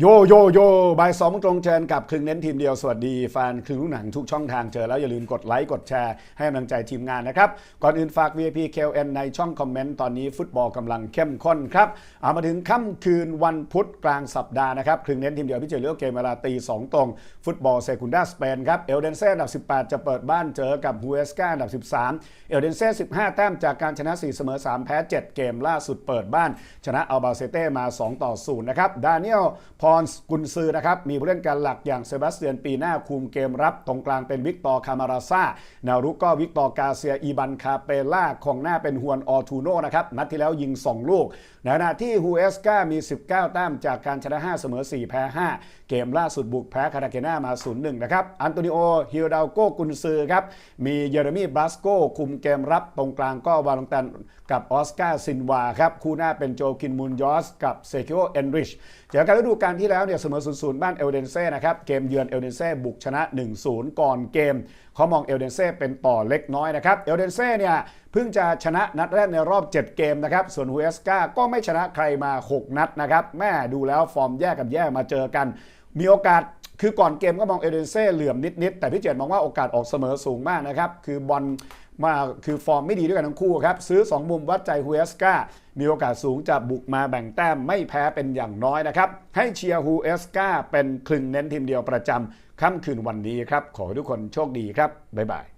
โยโยโยบ่ายสองตรงเจอกับครึ่งเน้นทีมเดียว สวัสดีแฟนครึ่งลูกหนังทุกช่องทางเจอแล้วอย่าลืมกดไลค์กดแชร์ให้กำลังใจทีมงานนะครับ ก่อนอื่นฝาก VIP KLN ในช่องคอมเมนต์ตอนนี้ฟุตบอลกำลังเข้มข้นครับ เอามาถึงค่ำคืนวันพุธกลางสัปดาห์นะครับครึ่งเน้นทีมเดียวพี่เจอเลือกเกมเวลาตีสองตรง ฟุตบอลเซกุนดาสเปนครับเอลเดนเซ่อันดับ 18 จะเปิดบ้านเจอกับฮูเอสกาอันดับ 13 เอลเดนเซ่15 แต้มจากการชนะ 4 เสมอ 3 แพ้ 7 เกมล่าสุดเปิดบ้าน ชนะอัลบาเซเต้มา 2 ต่อ 0 นะครับดานิเอลพรกุนซือนะครับ มีผู้เล่นการหลักอย่างเซบาสเตียนปีหน้าคุมเกมรับ ตรงกลางเป็นวิกตอร์คามาราซาแนวรุกก็วิกตอร์กาเซียอีบันคาเปล่าของหน้าเป็นฮวนออทูโนนะครับ นัดที่แล้วยิง 2 ลูกในขณะที่ฮูเอสกามี 19 แต้มจากการชนะ 5 เสมอ 4 แพ้ 5 เกมล่าสุดบุกแพ้คาราเกนามา 0-1 นะครับ อันโตนิโอฮิลดาโกกุนซือครับ มีเยเรมีบราสโกคุมเกมรับ ตรงกลางก็วาลงตันกับออสการ์ซินวาครับ คู่หน้าเป็นโจคินมุนยอสกับเซคิโอเอนริชเจอกันฤดูกาลที่แล้วเนี่ยเสมอ0-0บ้านเอลเดนเซ่นะครับเกมเยือนเอลเดนเซ่บุกชนะ 1-0 ก่อนเกมเขามองเอลเดนเซ่เป็นต่อเล็กน้อยนะครับเอลเดนเซ่เนี่ยเพิ่งจะชนะนัดแรกในรอบ 7 เกมนะครับส่วนฮูเอสกาก็ไม่ชนะใครมา 6 นัดนะครับแม่ดูแล้วฟอร์มแย่กับแย่มาเจอกัน มีโอกาสคือก่อนเกมก็มองเอเดนเซ่เหลื่อมนิดๆแต่พี่เจตมองว่าโอกาสออกเสมอสูงมากนะครับคือบอล มาคือฟอร์มไม่ดีด้วยกันทั้งคู่ครับ ซื้อ 2 มุมวัดใจฮูเอสกามีโอกาสสูงจะบุกมาแบ่งแต้มไม่แพ้เป็นอย่างน้อยนะครับ ให้เชียร์ฮูเอสกาเป็นคลึงเน้นทีมเดียวประจำค่ำคืนวันนี้ครับ ขอให้ทุกคนโชคดีครับ บ๊ายบาย